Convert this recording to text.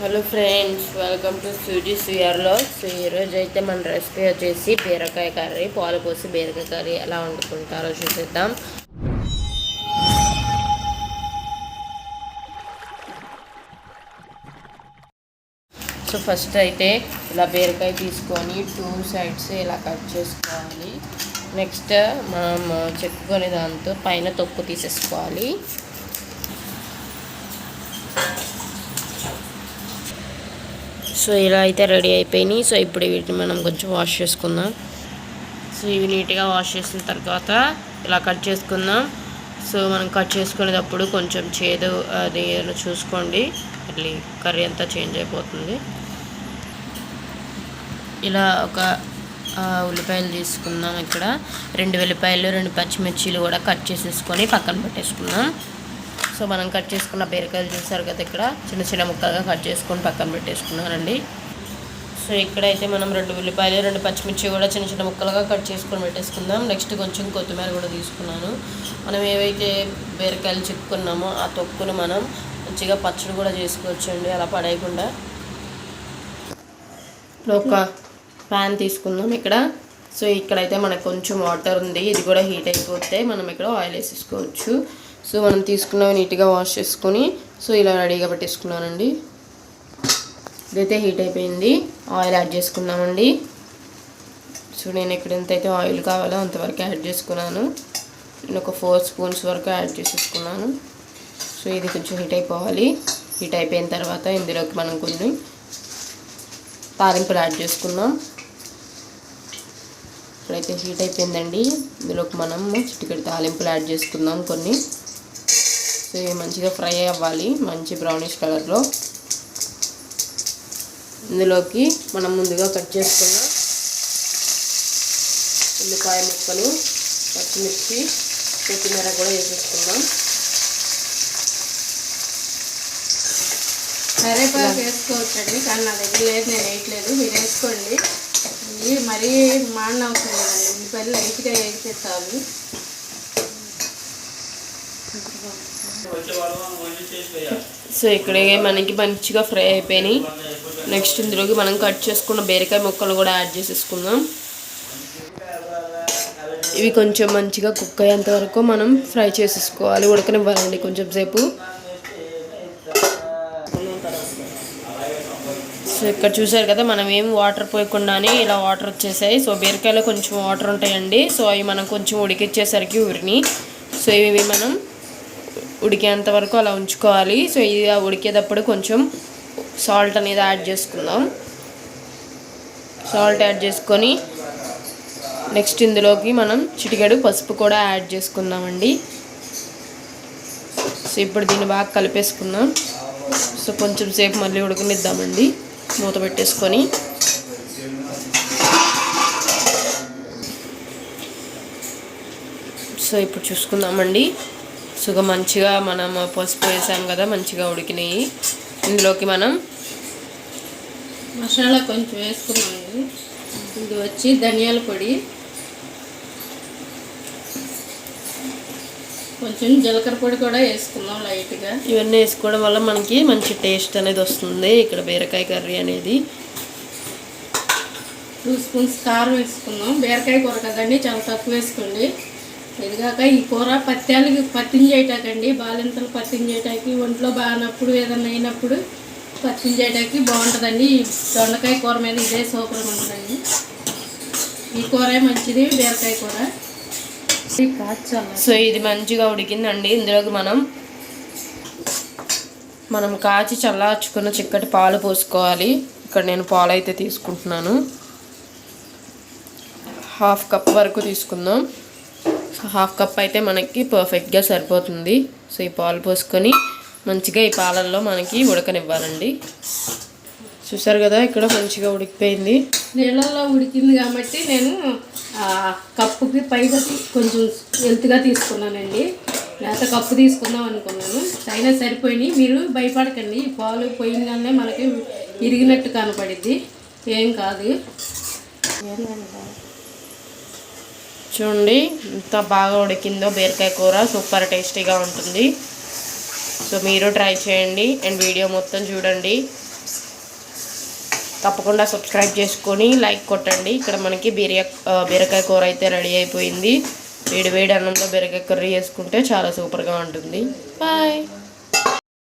Hello friends welcome to Suji సుయర్లో so ఈరోజు అయితే మన రెసిపీ వచ్చేసి బీరకాయ కర్రీ పాలు పోసి బీరకాయ కర్రీ ఎలా వండుకుంటారో చూసేద్దాం. సో ఫస్ట్ అయితే ఇలా బీరకాయ తీసుకొని టూ సైడ్స్ ఇలా కట్ చేసుకోవాలి. నెక్స్ట్ మనం చెప్పుకునే దాంతో పైన తొక్కు తీసేసుకోవాలి. సో ఇలా అయితే రెడీ అయిపోయినాయి. సో ఇప్పుడు వీటిని మనం కొంచెం వాష్ చేసుకుందాం. సో ఇవి నీట్గా వాష్ చేసిన తర్వాత ఇలా కట్ చేసుకుందాం. సో మనం కట్ చేసుకునేటప్పుడు కొంచెం చేదు అది చూసుకోండి. మళ్ళీ కర్రీ అంతా చేంజ్ అయిపోతుంది. ఇలా ఒక ఉల్లిపాయలు తీసుకుందాం ఇక్కడ. రెండు వెల్లిపాయలు రెండు పచ్చిమిర్చీలు కూడా కట్ చేసేసుకొని పక్కన పెట్టేసుకుందాం. సో మనం కట్ చేసుకున్న బీరకాయలు చూసారు కదా ఇక్కడ. చిన్న చిన్న ముక్కలుగా కట్ చేసుకొని పక్కన పెట్టేసుకున్నానండి సో ఇక్కడైతే మనం రెండు ఉల్లిపాయలు రెండు పచ్చిమిర్చి కూడా చిన్న చిన్న ముక్కలుగా కట్ చేసుకొని పెట్టేసుకుందాం. నెక్స్ట్ కొంచెం కొత్తిమీర కూడా తీసుకున్నాను. మనం ఏవైతే బీరకాయలు చిక్కుకున్నామో ఆ తొక్కును మనం మంచిగా పచ్చడి కూడా చేసుకోవచ్చండి అలా పడేయకుండా. ఒక ప్యాన్ తీసుకుందాం ఇక్కడ. సో ఇక్కడైతే మనకు కొంచెం వాటర్ ఉంది ఇది కూడా హీట్ అయిపోతే మనం ఇక్కడ ఆయిల్ వేసేసుకోవచ్చు. సో మనం తీసుకున్నవి నీట్గా వాష్ చేసుకొని సో ఇలా రెడీగా పెట్టేసుకున్నానండి. ఇదైతే హీట్ అయిపోయింది. ఆయిల్ యాడ్ చేసుకున్నామండి. సో నేను ఇక్కడ ఎంతైతే ఆయిల్ కావాలో అంతవరకు యాడ్ చేసుకున్నాను. నేను ఒక ఫోర్ స్పూన్స్ వరకు యాడ్ చేసేసుకున్నాను. సో ఇది కొంచెం హీట్ అయిపోవాలి. హీట్ అయిపోయిన తర్వాత ఇందులోకి మనం కొన్ని తాలింపులు యాడ్ చేసుకుందాం ఇప్పుడైతే హీట్ అయిపోయిందండి. ఇందులోకి మనం చిటికెడు తాలింపులు యాడ్ చేసుకుందాం కొన్ని. మంచిగా ఫ్రై అవ్వాలి మంచి బ్రౌనిష్ కలర్లో ఇందులోకి మనం ముందుగా కట్ చేసుకున్న ఉల్లిపాయ ముక్కలు పచ్చిమిర్చి కొత్తిమీర కూడా వేసేసుకుందాం. కరేపాకు వేసుకోవచ్చండి కానీ నా దగ్గర లేదు నేను వేయట్లేదు. మీరు వేసుకోండి. మరీ మాడిన అవసరం లేదండి ఉల్లిపాయలు లైట్గా వేస్తే చాలు సో ఇక్కడ మనకి మంచిగా ఫ్రై అయిపోయినాయి. నెక్స్ట్ ఇందులోకి మనం కట్ చేసుకున్న బీరకాయ ముక్కలు కూడా యాడ్ చేసేసుకుందాం. ఇవి కొంచెం మంచిగా కుక్ అయ్యేంత వరకు మనం ఫ్రై చేసేసుకోవాలి. ఉడకనివ్వాలండి కొంచెం సేపు. సో ఇక్కడ చూసారు కదా మనం ఏం వాటర్ పోయకుండానే ఇలా వాటర్ వచ్చేసాయి. సో బీరకాయలో కొంచెం వాటర్ ఉంటాయండి. సో అవి మనం కొంచెం ఉడికిచ్చేసరికి ఊరిని సో ఇవి మనం ఉడికేంత వరకు అలా ఉంచుకోవాలి. సో ఇది ఉడికేటప్పుడు కొంచెం సాల్ట్ అనేది యాడ్ చేసుకుందాం. సాల్ట్ యాడ్ చేసుకొని నెక్స్ట్ ఇందులోకి మనం చిటికెడు పసుపు కూడా యాడ్ చేసుకుందామండి. సో ఇప్పుడు దీన్ని బాగా కలిపేసుకుందాం. సో కొంచెం సేపు మళ్ళీ ఉడకనిద్దామండి. మూత పెట్టేసుకొని. సో ఇప్పుడు చూసుకుందామండి. సో మంచిగా మనం పసుపు వేసాం కదా మంచిగా ఉడికినాయి. ఇందులోకి మనం మసాలా కొంచెం వేసుకున్నాము ఇది వచ్చి ధనియాల పొడి. కొంచెం జీలకర్ర పొడి కూడా వేసుకున్నాం లైట్గా. ఇవన్నీ వేసుకోవడం వల్ల మనకి మంచి టేస్ట్ అనేది వస్తుంది ఇక్కడ బీరకాయ కర్రీ అనేది. టూ స్పూన్స్ కారం వేసుకున్నాం బీరకాయ కూర కదండి చాలా తక్కువ వేసుకోండి. ఇదిగాక ఈ కూర పత్యాలకి పత్తిని చేయటాకండి. బాలింతలు పత్తిని చేయటానికి ఒంట్లో బాగానప్పుడు ఏదన్నా అయినప్పుడు పత్తిని చేయటానికి బాగుంటుందండి. ఈ దొండకాయ కూర మీద ఇదే సూపర్ ఉంటుందండి. ఈ కూరే మంచిది బీరకాయ కూర. సో ఇది మంచిగా ఉడికిందండి. ఇందులోకి మనం మనం కాచి చల్లార్చుకున్న చిక్కటి పాలు పోసుకోవాలి. ఇక్కడ నేను పాలు అయితే తీసుకుంటున్నాను. హాఫ్ కప్ వరకు తీసుకుందాం. హాఫ్ కప్ అయితే మనకి పర్ఫెక్ట్గా సరిపోతుంది. సో ఈ పాలు పోసుకొని మంచిగా ఈ పాలల్లో మనకి ఉడకనివ్వాలండి. చూసారు కదా ఇక్కడ మంచిగా ఉడికిపోయింది. నీళ్ళల్లో ఉడికింది కాబట్టి నేను కప్పుకి పైగా కొంచెం హెల్త్గా తీసుకున్నానండి. లేకపోతే కప్పు తీసుకుందాం అనుకున్నాను. అయినా సరిపోయినాయి. మీరు భయపడకండి. ఈ పాలు పోయిందనే మనకి ఇరిగినట్టు కనపడిద్ది. ఏం కాదు. చూడండి ఎంత బాగా ఉడికిందో బీరకాయ కూర సూపర్ టేస్టీగా ఉంటుంది. సో మీరు ట్రై చేయండి అండ్ వీడియో మొత్తం చూడండి. తప్పకుండా సబ్స్క్రైబ్ చేసుకొని లైక్ కొట్టండి. ఇక్కడ మనకి బీరియా బీరకాయ కూర అయితే రెడీ అయిపోయింది. వేడి వేడి అన్నంలో బీరకాయ కర్రీ చేసుకుంటే చాలా సూపర్గా ఉంటుంది. బాయ్!